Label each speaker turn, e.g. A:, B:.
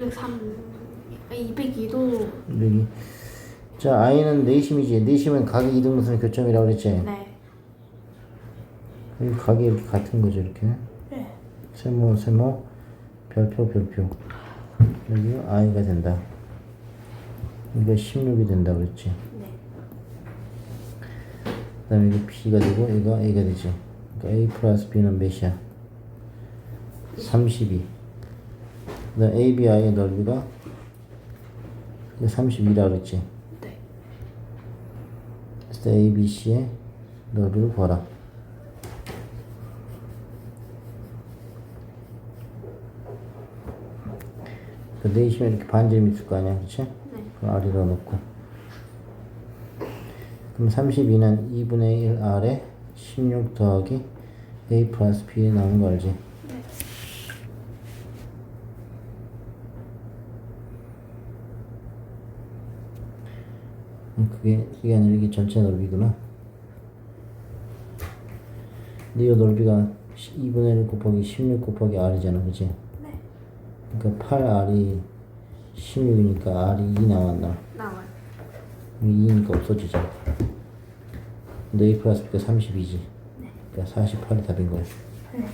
A: 203, 202도
B: 202. 자, i는 내심이지. 내심은 각의 이등분선의 교점이라고 그랬지.
A: 네.
B: 이 각이 이렇게 같은 거죠, 이렇게.
A: 네.
B: 세모, 세모, 별표, 별표. 여기 i가 된다. 이거 16이 된다 그랬지.
A: 네.
B: 그 다음에 이게 b가 되고 이거 a가 되지. 그러니까 a 플러스 b는 몇이야? 32. 그 다음 ABI의 넓이가 32라 그랬지.
A: 네.
B: 그래서 ABC의 넓이를 구하라. 그 내시면 이렇게 반지름이 있을 거 아니야, 그치?
A: 네.
B: 그럼 R이라 놓고. 그럼 32는 2분의 1 R에 16 더하기 A 플러스 B 나오는 거 알지?
A: 네.
B: 음, 그게, 그게 아니라 이게 전체 넓이구나. 근데 이 넓이가 2분의 1 곱하기 16 곱하기 R이잖아, 그치?
A: 네.
B: 그러니까 8R이 16이니까 R이 2 나왔나?
A: 나와요.
B: 2니까 없어지잖아. 근데 A 플러스 B가 32지.
A: 네.
B: 그러니까 48이 답인 거야.
A: 네.